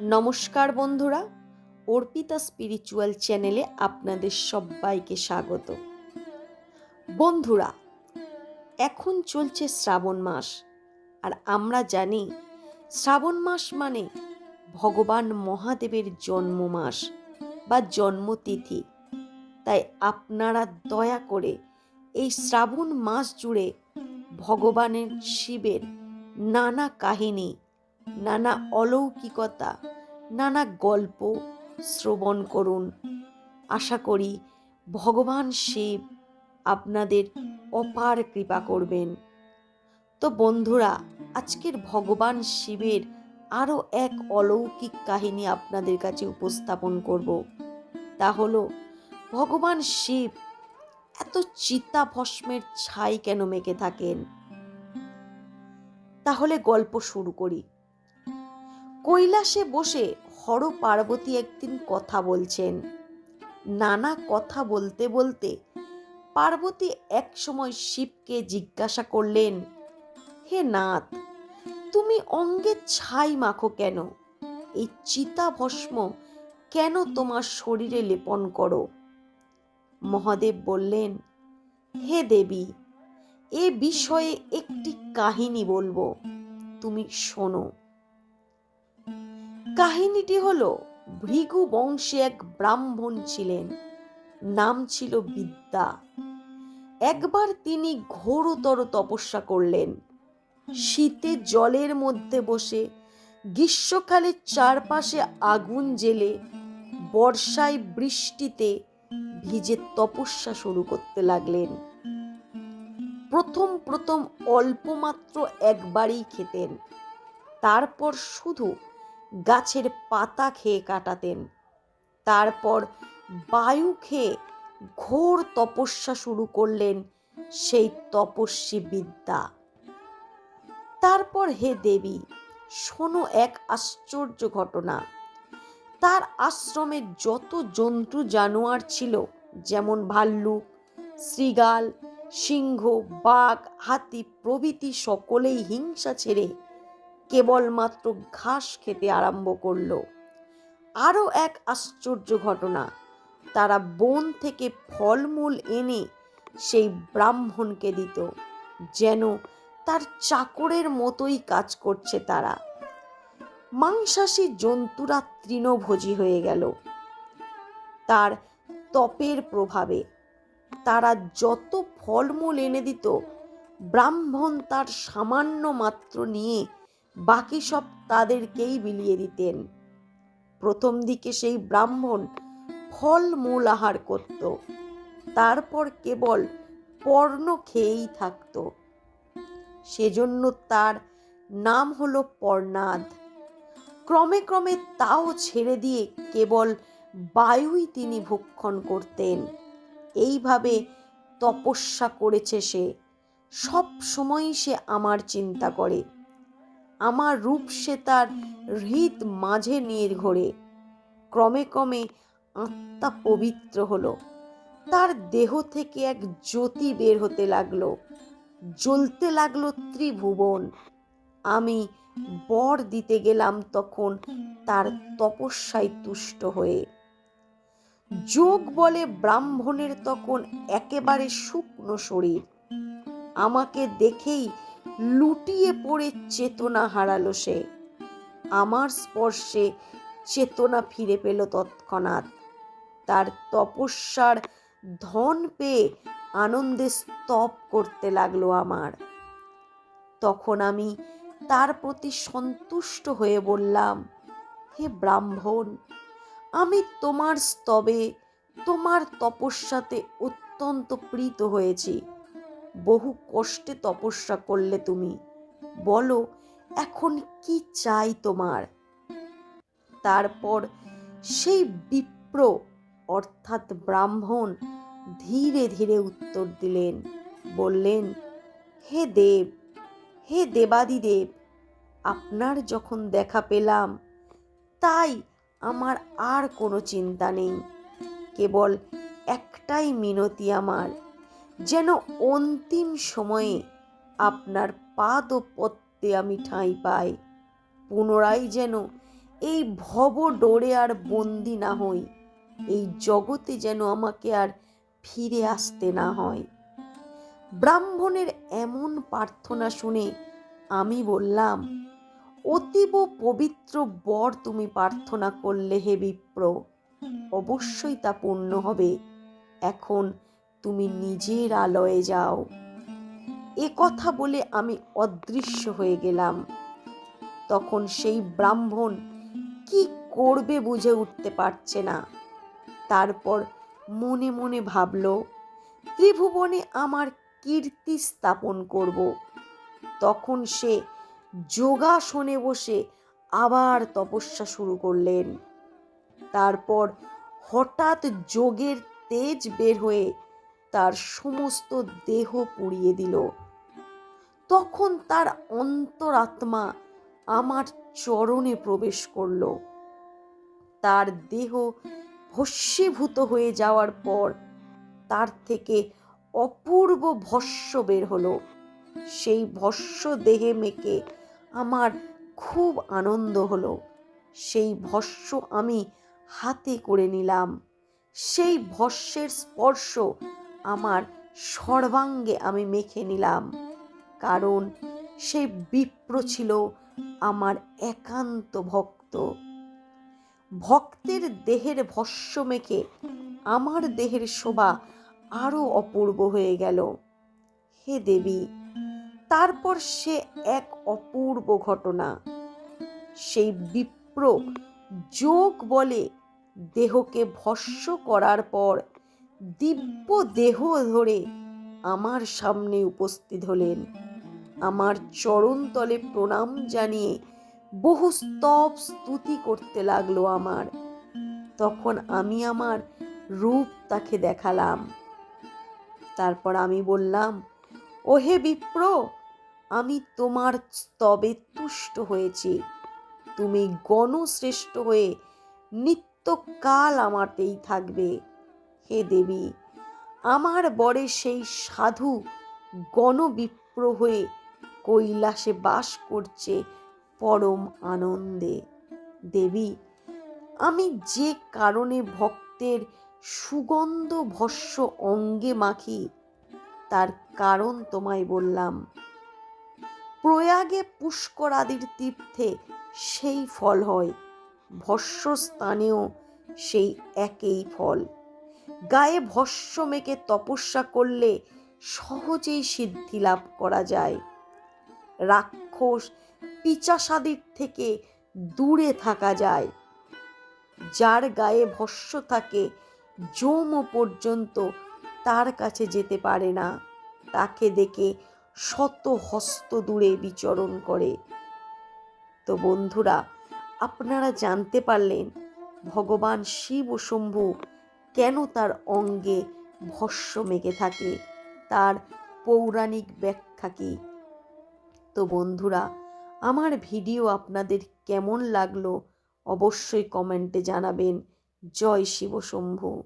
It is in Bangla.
নমস্কার বন্ধুরা, অর্পিতা স্পিরিচুয়াল চ্যানেলে আপনাদের সবাইকে স্বাগত। বন্ধুরা, এখন চলছে শ্রাবণ মাস, আর আমরা জানি শ্রাবণ মাস মানে ভগবান মহাদেবের জন্ম মাস বা জন্মতিথি। তাই আপনারা দয়া করে এই শ্রাবণ মাস জুড়ে ভগবানের শিবের নানা কাহিনী নানা অলৌকিকতা, নানা গল্প শ্রবণ করুন। আশা করি ভগবান শিব আপনাদের অপার কৃপা করবেন। তো বন্ধুরা, আজকের ভগবান শিবের আরও এক অলৌকিক কাহিনী আপনাদের কাছে উপস্থাপন করব। তা হলো, ভগবান শিব এত চিতা ভস্মের ছাই কেন মেখে থাকেন? তাহলে গল্প শুরু করি। কৈলাসে বসে হর পার্বতী একদিন কথা বলছেন। নানা কথা বলতে বলতে পার্বতী একসময় শিবকে জিজ্ঞাসা করলেন, হে নাথ, তুমি অঙ্গে ছাই মাখো কেন? এই চিতা ভস্ম কেন তোমার শরীরে লেপন করো? মহাদেব বললেন, হে দেবী, এ বিষয়ে একটি কাহিনী বলব। তুমি শোনো। কাহিনীটি হল, ভৃগু বংশে এক ব্রাহ্মণ ছিলেন, নাম ছিল বিদ্যা। একবার তিনি ঘোরতর তপস্যা করলেন। শীতে জলের মধ্যে বসে, গ্রীষ্মকালে চারপাশে আগুন জেলে বর্ষায় বৃষ্টিতে ভিজে তপস্যা শুরু করতে লাগলেন। প্রথম প্রথম অল্প মাত্র একবারই খেতেন। তারপর শুধু গাছের পাতা খেয়ে কাটাতেন। তারপর বায়ু খেয়ে ঘোর তপস্যা শুরু করলেন সেই তপস্বী বিদ্যা। তারপর হে দেবী, শোনো এক আশ্চর্য ঘটনা। তার আশ্রমে যত জন্তু জানোয়ার ছিল, যেমন ভাল্লুক শ্রীগাল সিংহ, বাঘ, হাতি প্রভৃতি সকলেই হিংসা ছেড়ে কেবলমাত্র ঘাস খেতে আরম্ভ করল। আরও এক আশ্চর্য ঘটনা, তারা বন থেকে ফলমূল এনে সেই ব্রাহ্মণকে দিত, যেন তার চাকরের মতোই কাজ করছে তারা। মাংসাশী জন্তুরা তৃণভোজী হয়ে গেল। তার তপের প্রভাবে তারা যত ফলমূল এনে দিত, ব্রাহ্মণ তার সামান্য মাত্র নিয়ে বাকি সব তাদেরকেই বিলিয়ে দিতেন। প্রথম দিকে সেই ব্রাহ্মণ ফল মূল আহার করত, তারপর কেবল পর্ণ খেয়েই থাকত। সেজন্য তার নাম হলো পর্ণাদ। ক্রমে ক্রমে তাও ছেড়ে দিয়ে কেবল বায়ুই তিনি ভক্ষণ করতেন। এইভাবে তপস্যা করেছে সে। সব সময়ই সে আমার চিন্তা করে। আমার রূপ সে তার হৃদ মাঝে নিয়ে ঘোরে। ক্রমে ক্রমে আত্মা পবিত্র হলো। তার দেহ থেকে এক জ্যোতি বের হতে লাগল। জ্বলতে লাগল ত্রিভুবন। আমি বর দিতে গেলাম তখন তার তপস্যায় তুষ্ট হয়ে। যোগ বলে ব্রাহ্মণের তখন একেবারে শুকনো শরীর। আমাকে দেখেই লুটিয়ে পড়ে চেতনা হারালো সে। আমার স্পর্শে চেতনা ফিরে পেল তৎক্ষণাৎ। তার তপস্যার ধন পেয়ে আনন্দে স্তব করতে লাগল আমার। তখন আমি তার প্রতি সন্তুষ্ট হয়ে বললাম, হে ব্রাহ্মণ, আমি তোমার স্তবে তোমার তপস্যাতে অত্যন্ত প্রীত হয়েছি। বহু কষ্টে তপস্যা করলে তুমি। বলো, এখন কি চাই তোমার? তারপর সেই বিপ্র, অর্থাৎ ব্রাহ্মণ, ধীরে ধীরে উত্তর দিলেন, বললেন, হে দেব, হে দেবাদিদেব, আপনার যখন দেখা পেলাম, তাই আমার আর কোনো চিন্তা নেই। কেবল একটাই মিনতি আমার যেন অন্তিম সময়ে আপনার পাদ ও পত্তে আমি ঠাঁই পাই। পুনরায় যেন এই ভব ডোরে আর বন্দি না হই। এই জগতে যেন আমাকে আর ফিরে আসতে না হয়। ব্রাহ্মণের এমন প্রার্থনা শুনে আমি বললাম, অতীব পবিত্র বর তুমি প্রার্থনা করলে হে বিপ্র। অবশ্যই তা পূর্ণ হবে। এখন তুমি নিজের আলয়ে যাও। এ কথা বলে আমি অদৃশ্য হয়ে গেলাম। তখন সেই ব্রাহ্মণ কি করবে বুঝে উঠতে পারছে না। তারপর মনে মনে ভাবল, ত্রিভুবনে আমার কীর্তি স্থাপন করব। তখন সে যোগাসনে বসে আবার তপস্যা শুরু করলেন। তারপর হঠাৎ যোগের তেজ বের হয়ে তার সমস্ত দেহ পুড়িয়ে দিল। তখন তার অন্তরাত্মা আমার চরণে প্রবেশ করল। তার দেহ ভস্মীভূত হয়ে যাওয়ার পর তার থেকে অপূর্ব ভস্য বের হলো। সেই ভস্য দেহে মেকে আমার খুব আনন্দ হলো। সেই ভস্য আমি হাতে করে নিলাম। সেই ভস্যের স্পর্শ আমার সর্বাঙ্গে আমি মেখে নিলাম। কারণ সে বিপ্র ছিল আমার একান্ত ভক্ত। ভক্তের দেহের ভস্য মেখে আমার দেহের শোভা আরও অপূর্ব হয়ে গেল। হে দেবী, তারপর সে এক অপূর্ব ঘটনা। সেই বিপ্র যোগ বলে দেহকে ভস্য করার পর দিব্য দেহ ধরে আমার সামনে উপস্থিত হলেন। আমার চরণতলে প্রণাম জানিয়ে বহু স্তব স্তুতি করতে লাগল আমার। তখন আমি আমার রূপ তাকে দেখালাম। তারপর আমি বললাম ওহে বিপ্র আমি তোমার স্তবে তুষ্ট হয়েছি। তুমি গণশ্রেষ্ঠ হয়ে নিত্যকাল আমারতেই থাকবে। হে দেবী। আমার বরে সেই সাধু গণবিপ্র হয়ে কৈলাসে বাস করছে পরম আনন্দে। দেবী, আমি যে কারণে ভক্তের সুগন্ধ ভস্য অঙ্গে মাখি, তার কারণ তোমায় বললাম। প্রয়াগে পুষ্কর আদির তীর্থে সেই ফল হয়, ভস্য স্থানেও সেই একই ফল। গায়ে ভস্য মেকে তপস্যা করলে সহজেই সিদ্ধি লাভ করা যায়। রাক্ষস পিচাসাদির থেকে দূরে থাকা যায়। যার গায়ে ভস্য থাকে যৌম পর্যন্ত তার কাছে যেতে পারে না। তাকে দেখে শত হস্ত দূরে বিচরণ করে। তো বন্ধুরা, আপনারা জানতে পারলেন, ভগবান শিব ও শম্ভু কেন তার অঙ্গে ভস্য মেগে থাকে? তার পৌরাণিক ব্যাখ্যা কী? তো বন্ধুরা, আমার ভিডিও আপনাদের কেমন লাগল অবশ্যই কমেন্টে জানাবেন। জয় শিব শম্ভু